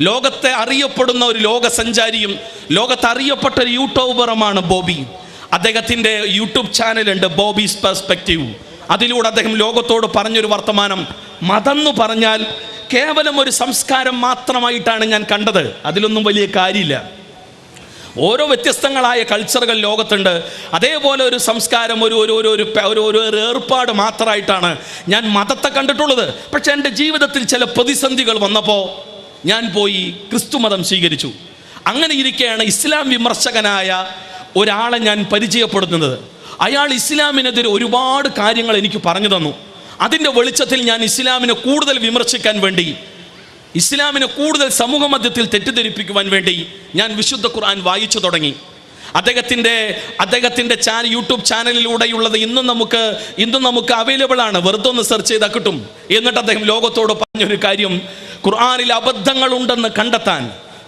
ലോകത്തെ അറിയപ്പെടുന്ന ഒരു ലോക സഞ്ചാരിയും ലോകത്ത് അറിയപ്പെട്ട ഒരു യൂട്യൂബറുമാണ് ബോബി. അദ്ദേഹത്തിന്റെ യൂട്യൂബ് ചാനലുണ്ട് ബോബീസ് പെർസ്പെക്റ്റീവ് അതിലൂടെ അദ്ദേഹം ലോകത്തോട് പറഞ്ഞൊരു വർത്തമാനം മതം എന്ന് പറഞ്ഞാൽ കേവലം ഒരു സംസ്കാരം മാത്രമായിട്ടാണ് ഞാൻ കണ്ടത്. അതിലൊന്നും വലിയ കാര്യമില്ല. ഓരോ വ്യത്യസ്തങ്ങളായ കൾച്ചറുകൾ ലോകത്തുണ്ട്. അതേപോലെ ഒരു സംസ്കാരം ഒരു ഒരു ഒരു ഒരു ഒരു ഏർപ്പാട് മാത്രമായിട്ടാണ് ഞാൻ മതത്തെ കണ്ടിട്ടുള്ളത്. പക്ഷെ എന്റെ ജീവിതത്തിൽ ചില പ്രതിസന്ധികൾ വന്നപ്പോൾ ഞാൻ പോയി ക്രിസ്തു മതം സ്വീകരിച്ചു. അങ്ങനെ ഇരിക്കെയാണ് ഇസ്ലാം വിമർശകനായ ഒരാളെ ഞാൻ പരിചയപ്പെടുത്തുന്നത്. അയാൾ ഇസ്ലാമിനെതിരെ ഒരുപാട് കാര്യങ്ങൾ എനിക്ക് പറഞ്ഞു തന്നു. അതിന്റെ വെളിച്ചത്തിൽ ഞാൻ ഇസ്ലാമിനെ കൂടുതൽ വിമർശിക്കാൻ വേണ്ടി ഇസ്ലാമിനെ കൂടുതൽ സമൂഹ മധ്യത്തിൽ തെറ്റിദ്ധരിപ്പിക്കുവാൻ വേണ്ടി ഞാൻ വിശുദ്ധ ഖുർആൻ വായിച്ചു തുടങ്ങി. അദ്ദേഹത്തിന്റെ അദ്ദേഹത്തിന്റെ ചാനൽ യൂട്യൂബ് ചാനലിലൂടെയുള്ളത് ഇന്നും നമുക്ക് ഇന്നും നമുക്ക് അവൈലബിൾ ആണ്. വെറുതെ ഒന്ന് സെർച്ച് ചെയ്താൽ കിട്ടും. എന്നിട്ട് അദ്ദേഹം ലോകത്തോട് പറഞ്ഞൊരു കാര്യം ഖുർആനിൽ അബദ്ധങ്ങളുണ്ടെന്ന് കണ്ടെത്താൻ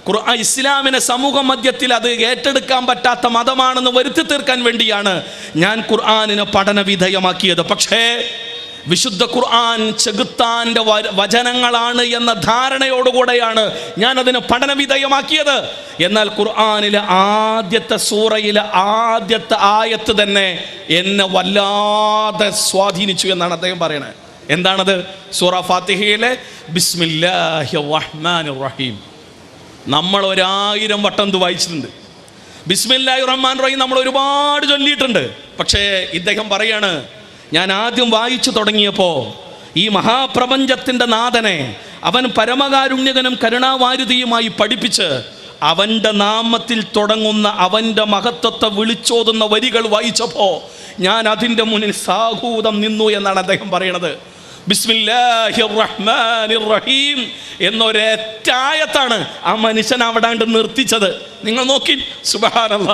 ഖുർആൻ ഇസ്ലാമിനെ സമൂഹ മധ്യത്തിൽ അത് ഏറ്റെടുക്കാൻ പറ്റാത്ത മതമാണെന്ന് വരുത്തി തീർക്കാൻ വേണ്ടിയാണ് ഞാൻ ഖുർആാനിനെ പഠന വിധേയമാക്കിയത് പക്ഷേ വിശുദ്ധ ഖുർആൻ ചെകുത്താന്റെ വചനങ്ങളാണ് എന്ന ധാരണയോടുകൂടെയാണ് ഞാൻ അതിന് പഠന വിധേയമാക്കിയത് എന്നാൽ ഖുർആാനിലെ ആദ്യത്തെ സൂറയിലെ ആദ്യത്തെ ആയത്ത് തന്നെ എന്നെ വല്ലാതെ സ്വാധീനിച്ചു എന്നാണ് അദ്ദേഹം പറയുന്നത് എന്താണത്? സൂറ ഫാത്തിഹയിലെ ബിസ്മില്ലാഹി റഹീം നമ്മൾ ഒരായിരം വട്ടം വായിച്ചിട്ടുണ്ട്. ബിസ്മില്ലാഹി റഹ്മാൻ റഹീം നമ്മൾ ഒരുപാട് ചൊല്ലിയിട്ടുണ്ട്. പക്ഷേ ഇദ്ദേഹം പറയാണ് ഞാൻ ആദ്യം വായിച്ചു തുടങ്ങിയപ്പോൾ ഈ മഹാപ്രപഞ്ചത്തിന്റെ നാഥനെ അവൻ പരമകാരുണ്യകനും കരുണാവാരുതിയുമായി പഠിപ്പിച്ച് അവന്റെ നാമത്തിൽ തുടങ്ങുന്ന അവന്റെ മഹത്വത്തെ വിളിച്ചോതുന്ന വരികൾ വായിച്ചപ്പോൾ ഞാൻ അതിന്റെ മുന്നിൽ സാഹൂതം നിന്നു എന്നാണ് അദ്ദേഹം പറയണത്. റഹീം എന്നൊരേറ്റായത്താണ് ആ മനുഷ്യൻ അവിടാണ്ട് നിർത്തിച്ചത്. നിങ്ങൾ നോക്കി. സുബഹാനല്ല.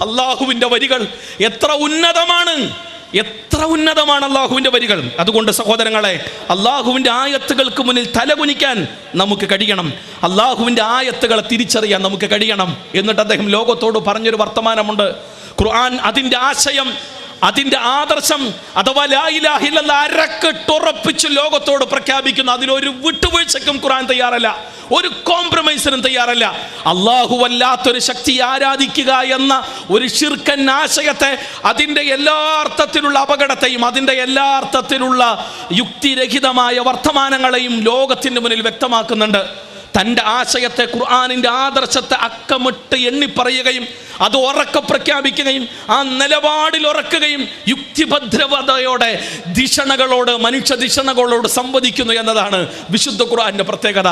അള്ളാഹുവിന്റെ വരികൾ എത്ര ഉന്നതമാണ്. എത്ര ഉന്നതമാണ് അള്ളാഹുവിന്റെ വരികൾ. അതുകൊണ്ട് സഹോദരങ്ങളെ അള്ളാഹുവിന്റെ ആയത്തുകൾക്ക് മുന്നിൽ തലകുനിക്കാൻ നമുക്ക് കഴിയണം. അള്ളാഹുവിന്റെ ആയത്തുകളെ തിരിച്ചറിയാൻ നമുക്ക് കഴിയണം. എന്നിട്ട് അദ്ദേഹം ലോകത്തോട് പറഞ്ഞൊരു വർത്തമാനമുണ്ട്. ഖുർആൻ അതിന്റെ ആശയം അതിന്റെ ആദർശം അഥവാ ലായിലാഹില്ലെന്ന് അരക്കെട്ടുറപ്പിച്ച് ലോകത്തോട് പ്രഖ്യാപിക്കുന്നു അതിലൊരു വിട്ടുവീഴ്ചയ്ക്കും ഖുറാൻ തയ്യാറല്ല. ഒരു കോംപ്രമൈസിനും തയ്യാറല്ല. അള്ളാഹു വല്ലാത്തൊരു ശക്തി ആരാധിക്കുക എന്ന ഒരു ശിർക്കൻ ആശയത്തെ അതിന്റെ എല്ലാ അർത്ഥത്തിലുള്ള അപകടത്തെയും അതിന്റെ എല്ലാ അർത്ഥത്തിലുള്ള യുക്തിരഹിതമായ വർത്തമാനങ്ങളെയും ലോകത്തിന്റെ മുന്നിൽ വ്യക്തമാക്കുന്നുണ്ട്. തന്റെ ആശയത്തെ ഖുർആാനിന്റെ ആദർശത്തെ അക്കമിട്ട് എണ്ണിപ്പറയുകയും അത് ഉറക്ക പ്രഖ്യാപിക്കുകയും ആ നിലപാടിൽ ഉറക്കുകയും യുക്തിഭദ്രവതയോടെ ദിഷണകളോട് മനുഷ്യ ദിഷണകളോട് സംവദിക്കുന്നു എന്നതാണ് വിശുദ്ധ ഖുർആാന്റെ പ്രത്യേകത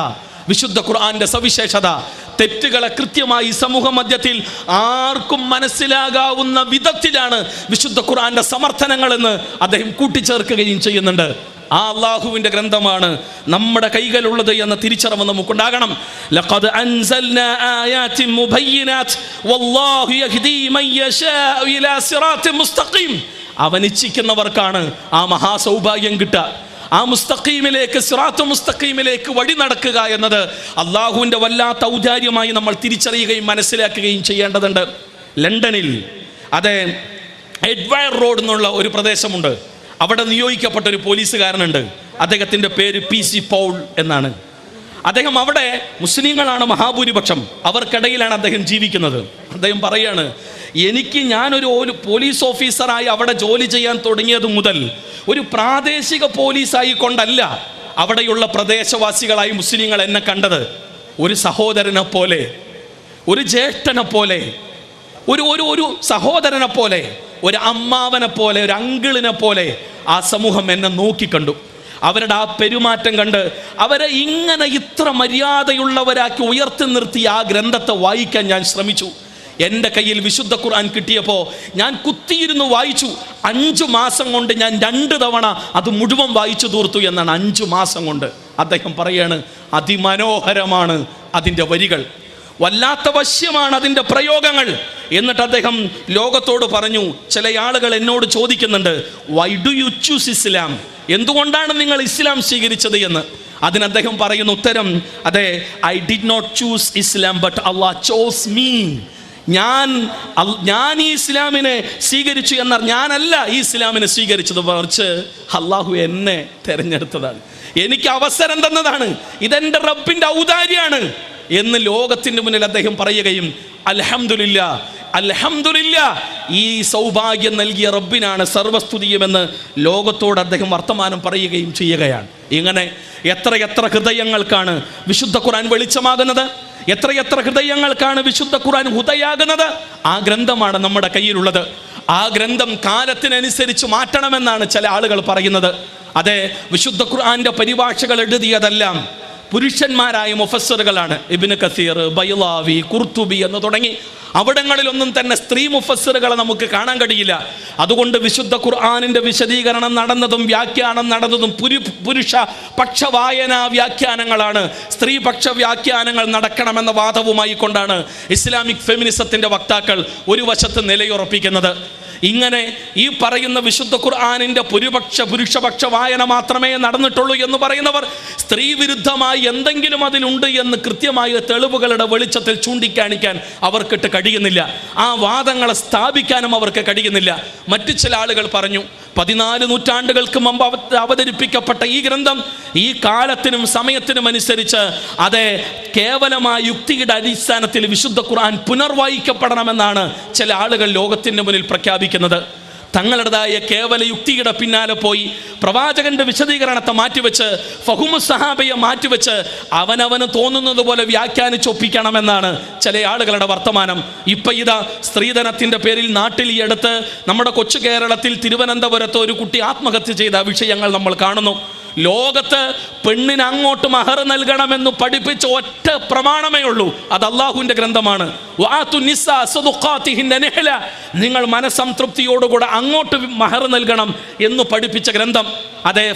വിശുദ്ധ ഖുർആാന്റെ സവിശേഷത. തെറ്റുകളെ കൃത്യമായി സമൂഹ മധ്യത്തിൽ ആർക്കും മനസ്സിലാകാവുന്ന വിധത്തിലാണ് വിശുദ്ധ ഖുർആാന്റെ സമർത്ഥനങ്ങളെന്ന് അദ്ദേഹം കൂട്ടിച്ചേർക്കുകയും ചെയ്യുന്നുണ്ട്. ആ അള്ളാഹുവിന്റെ ഗ്രന്ഥമാണ് നമ്മുടെ കൈകളുള്ളത് എന്ന തിരിച്ചറിവ് നമുക്കുണ്ടാകണം. ലഖദ് അൻസൽനാ വല്ലാഹു മൻ യശാഉ ഇലാ മുസ്തഖീം. ആ മഹാസൗഭാഗ്യം കിട്ടുക. ആ മുസ്തഖീമിലേക്ക് സിറാത്ത് മുസ്തഖീമിലേക്ക് വഴി നടക്കുക എന്നത് അള്ളാഹുവിന്റെ വല്ലാത്ത ഔദാര്യമായി നമ്മൾ തിരിച്ചറിയുകയും മനസ്സിലാക്കുകയും ചെയ്യേണ്ടതുണ്ട്. ലണ്ടനിൽ അതെ എഡ്വയർ റോഡ് എന്നുള്ള ഒരു പ്രദേശമുണ്ട്. അവിടെ നിയോഗിക്കപ്പെട്ട ഒരു പോലീസുകാരനുണ്ട്. അദ്ദേഹത്തിന്റെ പേര് പി സി പൗൾ എന്നാണ്. അദ്ദേഹം അവിടെ മുസ്ലിങ്ങളാണ് മഹാഭൂരിപക്ഷം. അവർക്കിടയിലാണ് അദ്ദേഹം ജീവിക്കുന്നത്. അദ്ദേഹം പറയാണ് എനിക്ക് ഞാനൊരു പോലീസ് ഓഫീസറായി അവിടെ ജോലി ചെയ്യാൻ തുടങ്ങിയത് മുതൽ ഒരു പ്രാദേശിക പോലീസായി കൊണ്ടല്ല അവിടെയുള്ള പ്രദേശവാസികളായി മുസ്ലിങ്ങൾ എന്നെ കണ്ടത്. ഒരു സഹോദരനെ പോലെ ഒരു ജ്യേഷ്ഠനെ പോലെ ഒരു ഒരു ഒരു സഹോദരനെ പോലെ ഒരു അമ്മാവനെ പോലെ ഒരു അങ്കിളിനെ പോലെ ആ സമൂഹം എന്നെ നോക്കിക്കണ്ടു. അവരുടെ ആ പെരുമാറ്റം കണ്ട് അവരെ ഇങ്ങനെ ഇത്ര മര്യാദയുള്ളവരാക്കി ഉയർത്തി നിർത്തി ആ ഗ്രന്ഥത്തെ വായിക്കാൻ ഞാൻ ശ്രമിച്ചു. എന്റെ കയ്യിൽ വിശുദ്ധ ഖുർആൻ കിട്ടിയപ്പോൾ ഞാൻ കുത്തിയിരുന്നു വായിച്ചു. അഞ്ചു മാസം കൊണ്ട് ഞാൻ രണ്ട് തവണ അത് മുഴുവൻ വായിച്ചു തീർത്തു എന്നാണ് അഞ്ചു മാസം കൊണ്ട് അദ്ദേഹം പറയാണ് അതിമനോഹരമാണ് അതിന്റെ വരികൾ. വല്ലാത്ത വശ്യമാണ് അതിന്റെ പ്രയോഗങ്ങൾ. എന്നിട്ട് അദ്ദേഹം ലോകത്തോട് പറഞ്ഞു ചില ആളുകൾ എന്നോട് ചോദിക്കുന്നുണ്ട് why do you choose Islam എന്തുകൊണ്ടാണ് നിങ്ങൾ ഇസ്ലാം സ്വീകരിച്ചത് എന്ന്? അതിന് അദ്ദേഹം പറയുന്ന ഉത്തരം അതെ I did not choose Islam but Allah chose me ഞാൻ ഞാൻ ഈ ഇസ്ലാമിനെ സ്വീകരിച്ചു എന്നാൽ ഞാനല്ല ഈ ഇസ്ലാമിനെ സ്വീകരിച്ചത് മറിച്ച് അള്ളാഹു എന്നെ തിരഞ്ഞെടുത്തതാണ്. എനിക്ക് അവസരം തന്നതാണ്. ഇതെന്റെ റബ്ബിന്റെ ഔദാര്യാണ് എന്ന് ലോകത്തിന്റെ മുന്നിൽ അദ്ദേഹം പറയുകയും അൽഹംദുലില്ല അൽഹംദുലില്ല ഈ സൗഭാഗ്യം നൽകിയ റബ്ബിനാണ് സർവസ്തുതിയുമെന്ന് ലോകത്തോട് അദ്ദേഹം വർത്തമാനം പറയുകയും ചെയ്യുകയാണ്. ഇങ്ങനെ എത്ര എത്ര ഹൃദയങ്ങൾക്കാണ് വിശുദ്ധ ഖുർആൻ വെളിച്ചമാകുന്നത്? എത്രയെത്ര ഹൃദയങ്ങൾക്കാണ് വിശുദ്ധ ഖുർആൻ ഹുദയാകുന്നത്? ആ ഗ്രന്ഥമാണ് നമ്മുടെ കയ്യിലുള്ളത്. ആ ഗ്രന്ഥം കാലത്തിനനുസരിച്ച് മാറ്റണമെന്നാണ് ചില ആളുകൾ പറയുന്നത്. അതെ വിശുദ്ധ ഖുർആന്റെ പരിഭാഷകൾ എഴുതിയതെല്ലാം പുരുഷന്മാരായ മുഫസ്സറുകളാണ്. ഇബിന് കസീർ ബൈലാവി കുർത്തുബി എന്ന് തുടങ്ങി അവിടങ്ങളിലൊന്നും തന്നെ സ്ത്രീ മുഫസ്സറുകളെ നമുക്ക് കാണാൻ കഴിയില്ല. അതുകൊണ്ട് വിശുദ്ധ ഖുർആാനിന്റെ വിശദീകരണം നടന്നതും വ്യാഖ്യാനം നടന്നതും പുരു പുരുഷ പക്ഷവായന വ്യാഖ്യാനങ്ങളാണ്. സ്ത്രീ പക്ഷ വ്യാഖ്യാനങ്ങൾ നടക്കണമെന്ന വാദവുമായി കൊണ്ടാണ് ഇസ്ലാമിക് ഫെമിനിസത്തിന്റെ വക്താക്കൾ ഒരു വശത്ത് നിലയുറപ്പിക്കുന്നത്. ഇങ്ങനെ ഈ പറയുന്ന വിശുദ്ധ ഖുർആാനിന്റെ പുരുപക്ഷ പുരുഷപക്ഷ വായന മാത്രമേ നടന്നിട്ടുള്ളൂ എന്ന് പറയുന്നവർ സ്ത്രീ വിരുദ്ധമായി എന്തെങ്കിലും അതിലുണ്ട് എന്ന് കൃത്യമായ തെളിവുകളുടെ വെളിച്ചത്തിൽ ചൂണ്ടിക്കാണിക്കാൻ അവർക്കിട്ട് കഴിയുന്നില്ല. ആ വാദങ്ങളെ സ്ഥാപിക്കാനും അവർക്ക് കഴിയുന്നില്ല. മറ്റു ചില ആളുകൾ പറഞ്ഞു പതിനാല് നൂറ്റാണ്ടുകൾക്ക് മുമ്പ് അവതരിപ്പിക്കപ്പെട്ട ഈ ഗ്രന്ഥം ഈ കാലത്തിനും സമയത്തിനും അനുസരിച്ച് അത് കേവലമായ യുക്തിയുടെ അടിസ്ഥാനത്തിൽ വിശുദ്ധ ഖുർആൻ പുനർവായിക്കപ്പെടണമെന്നാണ് ചില ആളുകൾ ലോകത്തിന്റെ മുന്നിൽ പ്രഖ്യാപിക്കുന്നത്. തങ്ങളുടേതായ കേവല യുക്തിയുടെ പിന്നാലെ പോയി പ്രവാചകന്റെ വിശദീകരണത്തെ മാറ്റിവെച്ച് ഫഹുമു സഹാബയെ മാറ്റിവെച്ച് അവനവന് തോന്നുന്നത് പോലെ വ്യാഖ്യാനിച്ചൊപ്പിക്കണമെന്നാണ് ചില ആളുകളുടെ വർത്തമാനം. ഇപ്പൊ ഇതാ സ്ത്രീധനത്തിന്റെ പേരിൽ നാട്ടിൽ ഈ അടുത്ത് നമ്മുടെ കൊച്ചു കേരളത്തിൽ തിരുവനന്തപുരത്ത് ഒരു കുട്ടി ആത്മഹത്യ ചെയ്ത വിഷയങ്ങൾ നമ്മൾ കാണുന്നു. ലോകത്ത് പെണ്ണിന് അങ്ങോട്ട് മഹർ നൽകണമെന്ന് പഠിപ്പിച്ച ഒറ്റ പ്രമാണമേ ഉള്ളൂ. അത് അള്ളാഹുവിന്റെ ഗ്രന്ഥമാണ്. നിങ്ങൾ മനസംതൃപ്തിയോടുകൂടെ അങ്ങോട്ട് മഹർ നൽകണം എന്ന് പഠിപ്പിച്ച ഗ്രന്ഥം. അതെ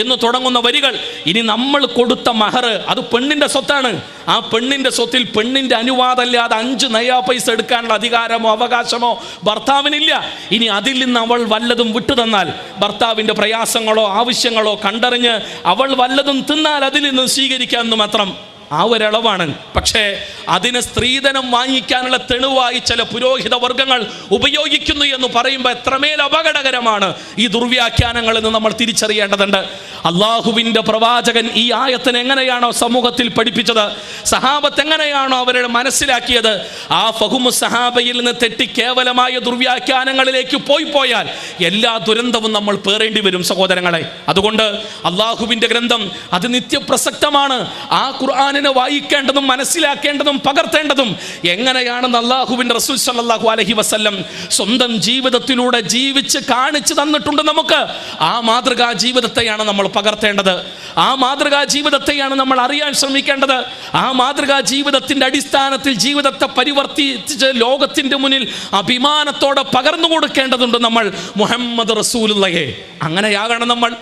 എന്ന് തുടങ്ങുന്ന വരികൾ. ഇനി നമ്മൾ കൊടുത്ത മഹർ അത് പെണ്ണിന്റെ സ്വത്താണ്. ആ പെണ്ണിന്റെ സ്വത്തിൽ പെണ്ണിന്റെ അനുവാദമില്ലാതെ അഞ്ച് നയാ പൈസ എടുക്കാനുള്ള അധികാരമോ അവകാശമോ ഭർത്താവിനില്ല. ഇനി അതിൽ നിന്ന് അവൾ വല്ലതും വിട്ടു തന്നാൽ ഭർത്താവിന്റെ പ്രയാസങ്ങളോ ആവശ്യങ്ങളോ കണ്ടറിഞ്ഞ് അവൾ വല്ലതും തിന്നാൽ അതിൽ നിന്ന് സ്വീകരിക്കാമെന്ന് മാത്രം ആ ഒരളവാണ്. പക്ഷേ അതിന് സ്ത്രീധനം വാങ്ങിക്കാനുള്ള തെളിവായി ചില പുരോഹിത വർഗങ്ങൾ ഉപയോഗിക്കുന്നു എന്ന് പറയുമ്പോൾ എത്രമേൽ അപകടകരമാണ്. ഈ ദുർവ്യാഖ്യാനങ്ങളിൽ നിന്ന് നമ്മൾ തിരിച്ചറിയേണ്ടതുണ്ട്. അള്ളാഹുവിന്റെ പ്രവാചകൻ ഈ ആയത്തിന് എങ്ങനെയാണോ സമൂഹത്തിൽ പഠിപ്പിച്ചത്? സഹാബത്ത് എങ്ങനെയാണോ അവരുടെ മനസ്സിലാക്കിയത്? ആ ഫഹുമു സഹാബയിൽ നിന്ന് തെറ്റി കേവലമായ ദുർവ്യാഖ്യാനങ്ങളിലേക്ക് പോയി പോയാൽ എല്ലാ ദുരന്തവും നമ്മൾ പേറേണ്ടി വരും സഹോദരങ്ങളെ. അതുകൊണ്ട് അള്ളാഹുവിന്റെ ഗ്രന്ഥം അത് നിത്യപ്രസക്തമാണ്. ആ ഖുർആാനിനെ വായിക്കേണ്ടതും മനസ്സിലാക്കേണ്ടതും പകർത്തേണ്ടതും എങ്ങനെയാണെന്ന് അള്ളാഹുവിന്റെ റസൂൽ സല്ലാഹു അലഹി വസ്ല്ലം സ്വന്തം ജീവിതത്തിലൂടെ ജീവിച്ച് കാണിച്ചു തന്നിട്ടുണ്ട് നമുക്ക്. ആ മാതൃകാ ജീവിതത്തെയാണ് നമ്മൾ പകർത്തേണ്ടത്. ആ മാതൃകാ ജീവിതത്തെയാണ് നമ്മൾ അറിയാൻ ശ്രമിക്കേണ്ടത്. ആ മാതൃകാ ജീവിതത്തിന്റെ അടിസ്ഥാനത്തിൽ ജീവിതത്തെ പരിവർത്തിച്ച് ലോകത്തിന്റെ മുന്നിൽ അഭിമാനത്തോടെ പകർന്നു കൊടുക്കേണ്ടതുണ്ട് നമ്മൾ. മുഹമ്മദ് റസൂലുള്ളയെ അങ്ങനെയാകണം നമ്മൾ.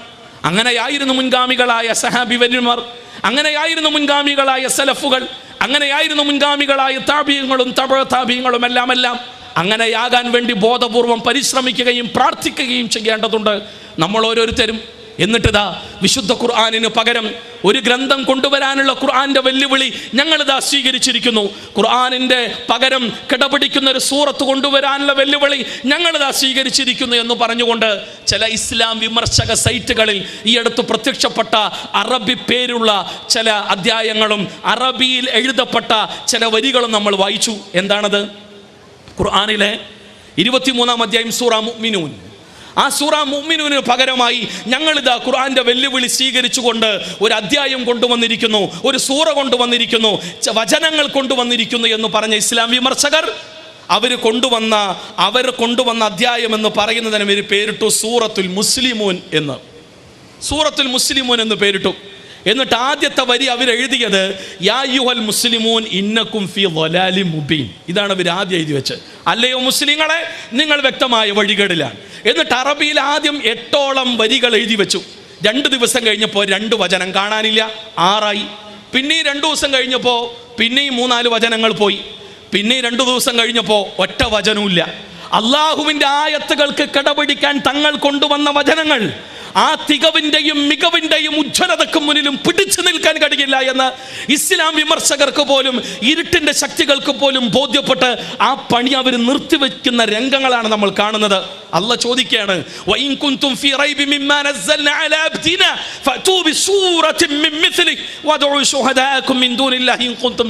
അങ്ങനെയായിരുന്നു മുൻഗാമികളായ സഹാബിവര്യന്മാർ. അങ്ങനെയായിരുന്നു മുൻഗാമികളായ സലഫുകൾ. അങ്ങനെയായിരുന്നു മുൻഗാമികളായ താപീയങ്ങളും തപ താപീയങ്ങളും എല്ലാം എല്ലാം അങ്ങനെയാകാൻ വേണ്ടി ബോധപൂർവം പരിശ്രമിക്കുകയും പ്രാർത്ഥിക്കുകയും ചെയ്യേണ്ടതുണ്ട്. നമ്മൾ ഓരോരുത്തരും എന്നിട്ടിതാ വിശുദ്ധ ഖുർആാനിന് പകരം ഒരു ഗ്രന്ഥം കൊണ്ടുവരാനുള്ള ഖുർആാന്റെ വെല്ലുവിളി ഞങ്ങളിതാ സ്വീകരിച്ചിരിക്കുന്നു. ഖുർആാനിന്റെ പകരം കിടപിടിക്കുന്ന ഒരു സൂറത്ത് കൊണ്ടുവരാനുള്ള വെല്ലുവിളി ഞങ്ങളിതാ സ്വീകരിച്ചിരിക്കുന്നു എന്ന് പറഞ്ഞുകൊണ്ട് ചില ഇസ്ലാം വിമർശക സൈറ്റുകളിൽ ഈ അടുത്ത് പ്രത്യക്ഷപ്പെട്ട അറബി പേരുള്ള ചില അധ്യായങ്ങളും അറബിയിൽ എഴുതപ്പെട്ട ചില വരികളും നമ്മൾ വായിച്ചു. എന്താണത്? ഖുർആാനിലെ ഇരുപത്തിമൂന്നാം അധ്യായം സൂറ മുഅ്മിനൂൻ. ആ സൂറ മുഅ്മിനൂന് പകരമായി ഞങ്ങളിതാ ഖുർആന്റെ വെല്ലുവിളി സ്വീകരിച്ചുകൊണ്ട് ഒരു അധ്യായം കൊണ്ടുവന്നിരിക്കുന്നു ഒരു സൂറ കൊണ്ടുവന്നിരിക്കുന്നു വചനങ്ങൾ കൊണ്ടുവന്നിരിക്കുന്നു എന്ന് പറഞ്ഞ ഇസ്ലാം വിമർശകർ അവർ കൊണ്ടുവന്ന അവർ കൊണ്ടുവന്ന അധ്യായം എന്ന് പറയുന്നതിന് ഒരു പേരിട്ടു സൂറത്തുൽ മുസ്ലിമൂൻ എന്ന്. സൂറത്തുൽ മുസ്ലിമൂൻ എന്ന് പേരിട്ടു. എന്നിട്ട് ആദ്യത്തെ വരി അവരെഴുതിയത് യാ യുഹൽ മുസ്ലിമൂൻ ഇന്നക്കും ഫി മുബീൻ. ഇതാണ് അവർ ആദ്യം എഴുതി വെച്ചത്. അല്ലയോ മുസ്ലിങ്ങളെ നിങ്ങൾ വ്യക്തമായ വഴികളിലാണ് എന്നിട്ട് അറബിയിൽ ആദ്യം എട്ടോളം വരികൾ എഴുതി വെച്ചു. രണ്ട് ദിവസം കഴിഞ്ഞപ്പോൾ രണ്ട് വചനം കാണാനില്ല ആറായി. പിന്നെയും രണ്ടു ദിവസം കഴിഞ്ഞപ്പോൾ പിന്നെയും മൂന്നാൽ വചനങ്ങൾ പോയി. പിന്നെയും രണ്ടു ദിവസം കഴിഞ്ഞപ്പോൾ ഒറ്റ വചനവും ഇല്ല അള്ളാഹുവിന്റെ ആയത്തുകൾക്ക് കടപിടിക്കാൻ തങ്ങൾ കൊണ്ടുവന്ന വചനങ്ങൾ. ആ തികവിന്റെയും മികവിന്റെയും ഉജ്ജ്വലതക്കും മുന്നിലും പിടിച്ചു നിൽക്കാൻ കഴിയില്ല എന്ന് ഇസ്ലാം വിമർശകർക്ക് പോലും ഇരുട്ടിന്റെ ശക്തികൾക്ക് പോലും ബോധ്യപ്പെട്ട് ആ പണി അവർ നിർത്തിവെക്കുന്ന രംഗങ്ങളാണ് നമ്മൾ കാണുന്നത്. അല്ല ചോദിക്കുകയാണ് "വഇൻ കുൻതും ഫീ റൈബി മിമ്മാ നസ്സൽനാ അലാ അബ്ദിനാ ഫഅതൂ മിൻ വദഉ മിൻ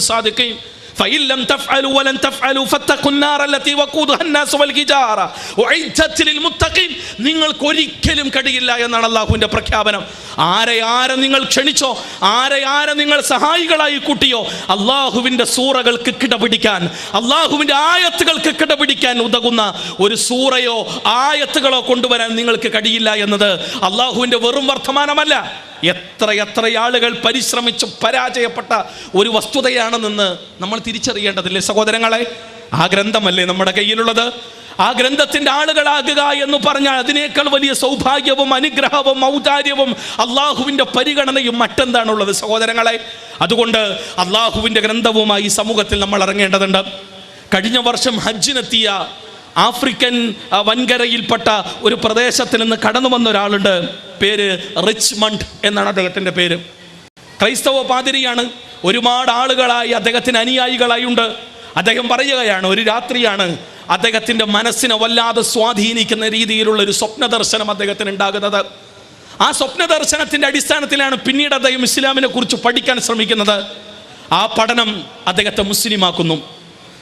സാദിഖീൻ. فإن لم تفعلوا ولن تفعلوا فاتقوا النار التي وقودها الناس والحجارة أعدت للمتقين നിങ്ങൾക്ക് ഒരിക്കലും കഴിയില്ല എന്നാണ് അള്ളാഹുവിൻ്റെ പ്രഖ്യാപനം ആരെ ആരെ നിങ്ങൾ ക്ഷണിച്ചോ? ആരെ ആരെ നിങ്ങൾ സഹായികളായി കൂട്ടിയോ? അള്ളാഹുവിന്റെ സൂറകൾക്ക് കിടപിടിക്കാൻ അള്ളാഹുവിന്റെ ആയത്തുകൾക്ക് കിടപിടിക്കാൻ ഉതകുന്ന ഒരു സൂറയോ ആയത്തുകളോ കൊണ്ടുവരാൻ നിങ്ങൾക്ക് കഴിയില്ല എന്നത് അള്ളാഹുവിന്റെ വെറും വർത്തമാനമല്ല. എത്ര എത്ര ആളുകൾ പരിശ്രമിച്ച് പരാജയപ്പെട്ട ഒരു വസ്തുതയാണെന്ന് നമ്മൾ തിരിച്ചറിയേണ്ടതില്ലേ സഹോദരങ്ങളെ? ആ ഗ്രന്ഥമല്ലേ നമ്മുടെ കയ്യിലുള്ളത്? ആ ഗ്രന്ഥത്തിന്റെ ആളുകളാകുക എന്ന് പറഞ്ഞാൽ അതിനേക്കാൾ വലിയ സൗഭാഗ്യവും അനുഗ്രഹവും ഔദാര്യവും അള്ളാഹുവിന്റെ പരിഗണനയും മറ്റെന്താണുള്ളത് സഹോദരങ്ങളെ? അതുകൊണ്ട് അള്ളാഹുവിന്റെ ഗ്രന്ഥവുമായി സമൂഹത്തിൽ നമ്മൾ ഇറങ്ങേണ്ടതുണ്ട്. കഴിഞ്ഞ വർഷം ഹജ്ജിനെത്തിയ ആഫ്രിക്കൻ വൻകരയിൽപ്പെട്ട ഒരു പ്രദേശത്തിൽ നിന്ന് കടന്നു വന്ന ഒരാളുണ്ട്. പേര് റിച്ച്മണ്ട് എന്നാണ് അദ്ദേഹത്തിന്റെ പേര്. ക്രൈസ്തവ പാതിരിയാണ്. ഒരുപാട് ആളുകളായി അദ്ദേഹത്തിന് അനുയായികളായി ഉണ്ട് അദ്ദേഹം പറയുകയാണ് ഒരു രാത്രിയാണ് അദ്ദേഹത്തിന്റെ മനസ്സിനെ വല്ലാതെ സ്വാധീനിക്കുന്ന രീതിയിലുള്ള ഒരു സ്വപ്ന ദർശനം അദ്ദേഹത്തിന് ഉണ്ടാകുന്നത്. ആ സ്വപ്ന ദർശനത്തിന്റെ അടിസ്ഥാനത്തിലാണ് പിന്നീട് അദ്ദേഹം ഇസ്ലാമിനെ കുറിച്ച് പഠിക്കാൻ ശ്രമിക്കുന്നത്. ആ പഠനം അദ്ദേഹത്തെ മുസ്ലിമാക്കുന്നു.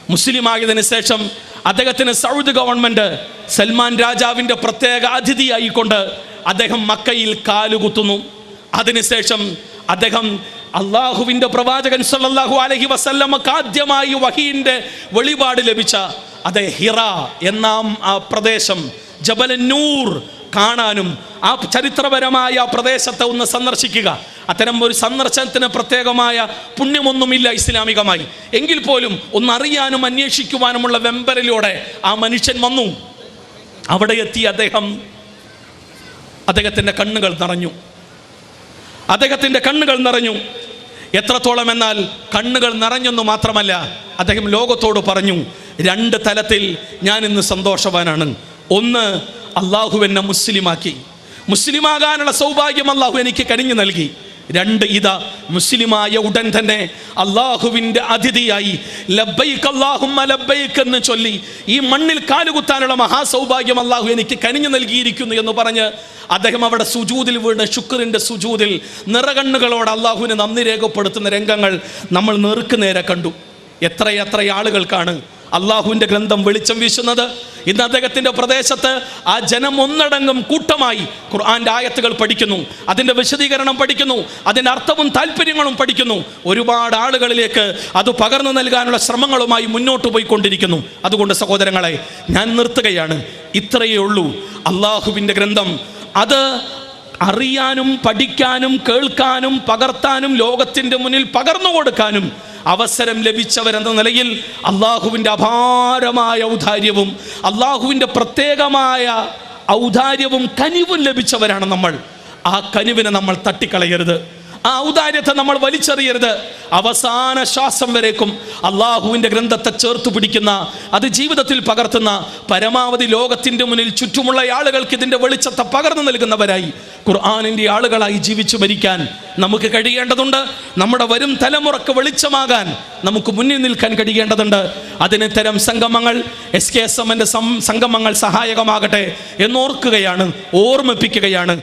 മുസ്ലിമായതിനു ശേഷം അദ്ദേഹത്തിന് സൗദി ഗവൺമെന്റ് സൽമാൻ രാജാവിന്റെ പ്രത്യേക അതിഥിയായിക്കൊണ്ട് അദ്ദേഹം മക്കയിൽ കാലുകുത്തുന്നു. അതിനുശേഷം അദ്ദേഹം അള്ളാഹുവിന്റെ പ്രവാചകൻ സല്ലാഹു അലഹി വസല്ലമക്ക് ആദ്യമായി വഹീന്റെ വെളിപാട് ലഭിച്ച അതെ ഹിറ എന്ന ആ പ്രദേശം ജബലന്നൂർ നൂർ കാണാനും ആ ചരിത്രപരമായ പ്രദേശത്തെ ഒന്ന് സന്ദർശിക്കുക. അത്തരം ഒരു സന്ദർശനത്തിന് പ്രത്യേകമായ പുണ്യമൊന്നുമില്ല ഇസ്ലാമികമായി. എങ്കിൽ പോലും ഒന്ന് അറിയാനും അന്വേഷിക്കുവാനുമുള്ള വെമ്പലിലൂടെ ആ മനുഷ്യൻ വന്നു. അവിടെ എത്തി അദ്ദേഹം അദ്ദേഹത്തിന്റെ കണ്ണുകൾ നിറഞ്ഞു. അദ്ദേഹത്തിന്റെ കണ്ണുകൾ നിറഞ്ഞു. എത്രത്തോളം എന്നാൽ കണ്ണുകൾ നിറഞ്ഞെന്നു മാത്രമല്ല അദ്ദേഹം ലോകത്തോട് പറഞ്ഞു രണ്ട് തലത്തിൽ ഞാൻ ഇന്ന് സന്തോഷവാനാണ്. ഒന്ന് അള്ളാഹു എന്നെ മുസ്ലിമാക്കി. മുസ്ലിമാകാനുള്ള സൗഭാഗ്യം അള്ളാഹു എനിക്ക് കനിഞ്ഞു നൽകി. രണ്ട് ഇതാ മുസ്ലിമായ ഉടൻ തന്നെ അള്ളാഹുവിന്റെ അതിഥിയായി. ലബ്ബൈക്ക് അല്ലാഹുമ്മ ലബ്ബൈക്ക് എന്ന് ചൊല്ലി ഈ മണ്ണിൽ കാലുകുത്താനുള്ള മഹാസൗഭാഗ്യം അള്ളാഹു എനിക്ക് കനിഞ്ഞു നൽകിയിരിക്കുന്നു എന്ന് പറഞ്ഞ് അദ്ദേഹം അവിടെ സുജൂതിൽ വീണ് ശുക്രിന്റെ സുജൂതിൽ നിറകണ്ണുകളോട് അള്ളാഹുവിന് നന്ദി രേഖപ്പെടുത്തുന്ന രംഗങ്ങൾ നമ്മൾ നേർക്കുനേരെ കണ്ടു. എത്രയെത്ര ആളുകൾക്കാണ് അള്ളാഹുവിന്റെ ഗ്രന്ഥം വെളിച്ചം വീശുന്നത്. ഇന്ന് അദ്ദേഹത്തിന്റെ പ്രദേശത്ത് ആ ജനം ഒന്നടങ്കം കൂട്ടമായി ഖുർആന്റെ ആയത്തുകൾ പഠിക്കുന്നു. അതിന്റെ വിശദീകരണം പഠിക്കുന്നു. അതിന്റെ അർത്ഥവും താല്പര്യങ്ങളും പഠിക്കുന്നു. ഒരുപാട് ആളുകളിലേക്ക് അത് പകർന്നു നൽകാനുള്ള ശ്രമങ്ങളുമായി മുന്നോട്ട് പോയിക്കൊണ്ടിരിക്കുന്നു. അതുകൊണ്ട് സഹോദരങ്ങളെ ഞാൻ നിർത്തുകയാണ്. ഇത്രയേ ഉള്ളൂ. അള്ളാഹുവിന്റെ ഗ്രന്ഥം. അത് അറിയാനും പഠിക്കാനും കേൾക്കാനും പകർത്താനും ലോകത്തിന്റെ മുന്നിൽ പകർന്നു കൊടുക്കാനും അവസരം ലഭിച്ചവരെന്ന നിലയിൽ അള്ളാഹുവിന്റെ അപാരമായ ഔദാര്യവും അള്ളാഹുവിന്റെ പ്രത്യേകമായ ഔദാര്യവും കനിവും ലഭിച്ചവരാണ് നമ്മൾ. ആ കനിവിനെ നമ്മൾ തട്ടിക്കളയരുത്. ആ ഔദാര്യത്തെ നമ്മൾ വലിച്ചെറിയരുത്. അവസാന ശ്വാസം വരേക്കും. അള്ളാഹുവിന്റെ ഗ്രന്ഥത്തെ ചേർത്ത് പിടിക്കുന്ന അത് ജീവിതത്തിൽ പകർത്തുന്ന പരമാവധി ലോകത്തിന്റെ മുന്നിൽ ചുറ്റുമുള്ള ആളുകൾക്ക് ഇതിന്റെ വെളിച്ചത്തെ പകർന്നു നൽകുന്നവരായി ഖുർആാനിന്റെ ആളുകളായി ജീവിച്ചു മരിക്കാൻ നമുക്ക് കഴിയേണ്ടതുണ്ട്. നമ്മുടെ വരും തലമുറയ്ക്ക് വെളിച്ചമാകാൻ നമുക്ക് മുന്നിൽ നിൽക്കാൻ കഴിയേണ്ടതുണ്ട്. അതിന് ഇത്തരം സംഗമങ്ങൾ എസ് കെ എസ് എമ്മിന്റെ സംഗമങ്ങൾ സഹായകമാകട്ടെ എന്നോർക്കുകയാണ് ഓർമ്മിപ്പിക്കുകയാണ്.